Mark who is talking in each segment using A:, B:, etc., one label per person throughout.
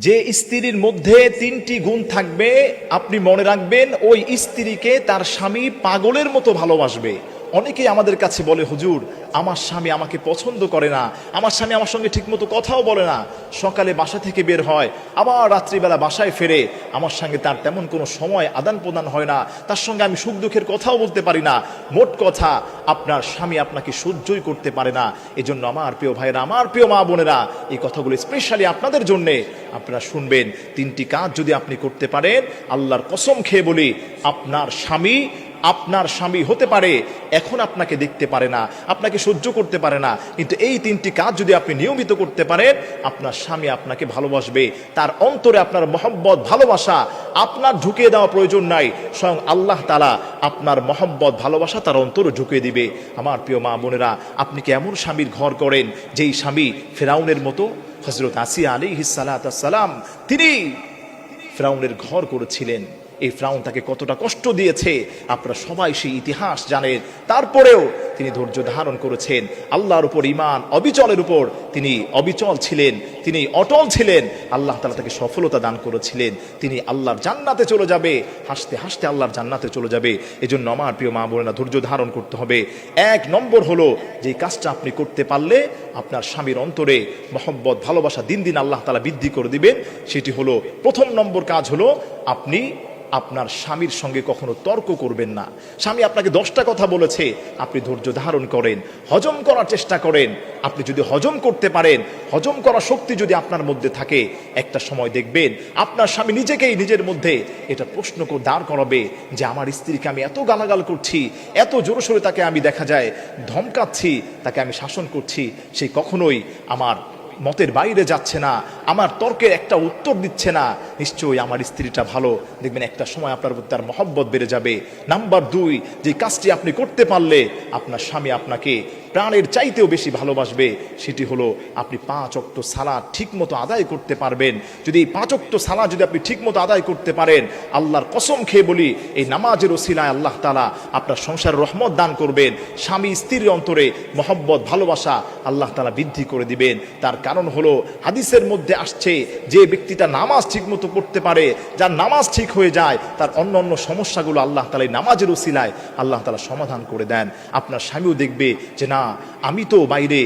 A: যে স্ত্রীর মধ্যে তিনটি গুণ থাকবে, আপনি মনে রাখবেন, ওই স্ত্রীকে তার স্বামী পাগলের মতো ভালোবাসবে। অনেকেই আমাদের কাছে বলে, হুজুর, আমার স্বামী আমাকে পছন্দ করে না। আমার স্বামী আমার সঙ্গে ঠিকমতো কথাও বলে না। সকালে বাসা থেকে বের হয়, আবার রাত্রিবেলা বাসায় ফেরে। আমার সঙ্গে তার তেমন কোনো সময় আদান প্রদান হয় না। তার সঙ্গে আমি সুখ দুঃখের কথাও বলতে পারি না। মোট কথা, আপনার স্বামী আপনাকে সহ্যই করতে পারে না। এজন্য আমার প্রিয় ভাইয়েরা, আমার প্রিয় মা বোনেরা, এই কথাগুলো স্পেশালি আপনাদের জন্যে আপনারা শুনবেন। তিনটি কাজ যদি আপনি করতে পারেন, আল্লাহর কসম খেয়ে বলি, আপনার স্বামী আপনার স্বামী হতে পারে, এখন আপনাকে দেখতে পারে না, আপনাকে সহ্য করতে পারে না। কিন্তু এই তিনটি কাজ যদি আপনি নিয়মিত করতে পারেন, আপনার স্বামী আপনাকে ভালোবাসবে। তার অন্তরে আপনার মহব্বত, ভালোবাসা আপনার ঢুকিয়ে দেওয়া প্রয়োজন নাই। স্বয়ং আল্লাহ তালা আপনার মহব্বত, ভালোবাসা তার অন্তরে ঢুকিয়ে দিবে। আমার প্রিয় মা বোনেরা, আপনি কি এমন স্বামীর ঘর করেন, যেই স্বামী ফেরাউনের মতো? হজরত আসিয়া আলী সালাম, তিনি ফেরাউনের ঘর করেছিলেন। এই ফ্রাউন তাকে কতটা কষ্ট দিয়েছে, আপনারা সবাই সেই ইতিহাস জানেন। তারপরেও তিনি ধৈর্য ধারণ করেছেন। আল্লাহর উপর ইমান অবিচলের উপর তিনি অবিচল ছিলেন, তিনি অটল ছিলেন। আল্লাহ তালা তাকে সফলতা দান করেছিলেন। তিনি আল্লাহর জান্নাতে চলে যাবে, হাসতে হাসতে আল্লাহর জান্নাতে চলে যাবে। এজন্য আমার প্রিয় মা বোনেরা, ধৈর্য ধারণ করতে হবে। এক নম্বর হলো, যে কাজটা আপনি করতে পারলে আপনার স্বামীর অন্তরে মহব্বত, ভালোবাসা দিন দিন আল্লাহ তালা বৃদ্ধি করে দিবেন। সেটি হলো, প্রথম নম্বর কাজ হলো, আপনি আপনার স্বামীর সঙ্গে কখনো তর্ক করবেন না। স্বামী আপনাকে দশটা কথা বলেছে, আপনি ধৈর্য ধারণ করেন, হজম করার চেষ্টা করেন। আপনি যদি হজম করতে পারেন, হজম করার শক্তি যদি আপনার মধ্যে থাকে, একটা সময় দেখবেন আপনার স্বামী নিজেকেই নিজের মধ্যে এটা প্রশ্ন করে, দাঁড় করাবে যে, আমার স্ত্রীকে আমি এত গালাগাল করছি, এত জোরে সোরে তাকে আমি দেখা যায় ধমকাচ্ছি, তাকে আমি শাসন করছি সেই কখনোই আমার মতের বাইরে যাচ্ছে না, আমার তর্কের একটা উত্তর দিচ্ছে না, নিশ্চয়ই আমার স্ত্রীটা ভালো। দেখবেন একটা সময় আপনার প্রতি তার মহব্বত বেড়ে যাবে। নাম্বার দুই, যে কাজটি আপনি করতে পারলে আপনার স্বামী আপনাকে প্রাণের চাইতেও বেশি ভালোবাসবে। সেটি হলো আপনি পাঁচ অক্ট সালা ঠিক মতো আদায় করতে পারবেন। যদি এই পাঁচ অক্ট সালা যদি আপনি ঠিক মতো আদায় করতে পারেন, আল্লাহর কসম খেয়ে বলি, এই নামাজের ওসিলায় আল্লাহ তালা আপনার সংসার রহমত দান করবেন। স্বামী স্ত্রীর অন্তরে মহব্বত, ভালোবাসা আল্লাহ তালা বৃদ্ধি করে দিবেন। তার কারণ হলো হাদিসের মধ্যে আসছে যে ব্যক্তিটা নামাজ ঠিক মতো পড়তে পারে, যার নামাজ ঠিক হয়ে যায়, তার অন্য অন্য সমস্যাগুলো আল্লাহ তালা নামাজের ওসিলায় আল্লাহ তালা সমাধান করে দেন। আপনার স্বামীও দেখবে যে না, আমি তো বাইরে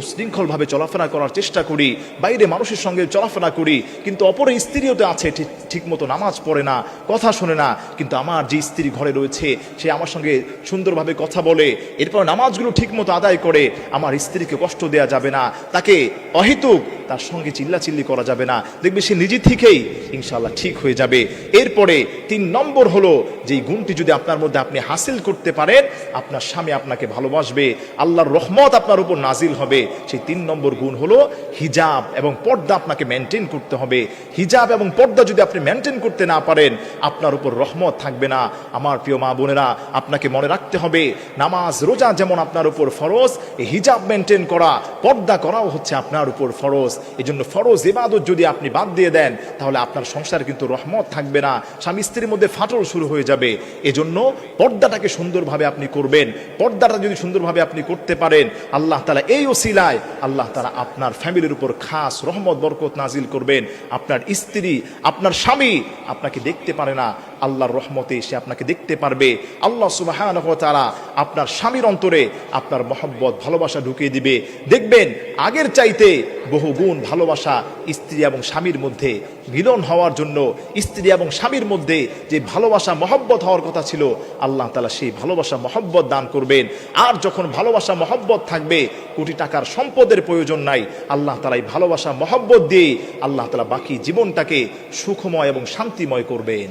A: উশৃঙ্খলভাবে চলাফেরা করার চেষ্টা করি, বাইরে মানুষের সঙ্গে চলাফেরা করি, কিন্তু অপরে স্ত্রীও তো আছে ঠিক, ঠিকমতো নামাজ পড়ে না, কথা শোনে না, কিন্তু আমার যে স্ত্রী ঘরে রয়েছে, সে আমার সঙ্গে সুন্দরভাবে কথা বলে, এরপর নামাজগুলো ঠিকমতো আদায় করে, আমার স্ত্রীকে কষ্ট দেয়া যাবে না, তাকে অহেতুক তার সঙ্গে চিল্লাচিল্লি করা যাবে না। দেখবে সে নিজে থেকেই ইনশাল্লাহ ঠিক হয়ে যাবে। এরপরে তিন নম্বর হলো যেই গুণটি যদি আপনার মধ্যে আপনি হাসিল করতে পারেন, আপনার স্বামী আপনাকে ভালোবাসবে, আল্লাহর রহমত আপনার উপর নাজিল হবে। সেই তিন নম্বর গুণ হলো হিজাব এবং পর্দা আপনাকে মেনটেন করতে হবে। হিজাব এবং পর্দা যদি আপনি মেনটেন করতে না পারেন, আপনার উপর রহমত থাকবে না। আমার প্রিয় মা বোনেরা, আপনাকে মনে রাখতে হবে, নামাজ, রোজা যেমন আপনার উপর ফরজ হিজাব মেনটেন করা, পর্দা করাও হচ্ছে আপনার উপর ফরজ। এই জন্য ফরজ এবাদত যদি আপনি বাদ দিয়ে দেন, তাহলে আপনার সংসার কিন্তু রহমত থাকবে না। স্বামী স্ত্রীর মধ্যে ফাটল শুরু হয়ে যাবে। এজন্য পর্দাটাকে সুন্দরভাবে আপনি করবেন। পর্দাটা যদি সুন্দরভাবে আপনি করতে পারেন, আল্লাহ তালা এই ওসিলায় আল্লাহ তালা আপনার ফ্যামিলির উপর খাস রহমত, বরকত নাজিল করবেন। আপনার স্ত্রী, আপনার স্বামী আপনাকে দেখতে পারে না। আল্লাহর রহমতে সে আপনাকে দেখতে পারবে। আল্লাহ সুবাহ তারা আপনার স্বামীর অন্তরে আপনার মহব্বত, ভালোবাসা ঢুকিয়ে দিবে। দেখবেন, আগের চাইতে বহু গুণ ভালোবাসা স্ত্রী এবং স্বামীর মধ্যে মিলন হওয়ার জন্য স্ত্রী এবং স্বামীর মধ্যে যে ভালোবাসা, মহব্বত হওয়ার কথা ছিল, আল্লাহ তালা সেই ভালোবাসা, মহব্বত দান করবেন। আর যখন ভালোবাসা, মহব্বত থাকবে, কোটি টাকার সম্পদের প্রয়োজন নাই। আল্লাহ তালা এই ভালোবাসা, মহব্বত দিয়ে আল্লাহ তালা বাকি জীবনটাকে সুখময় এবং শান্তিময় করবেন।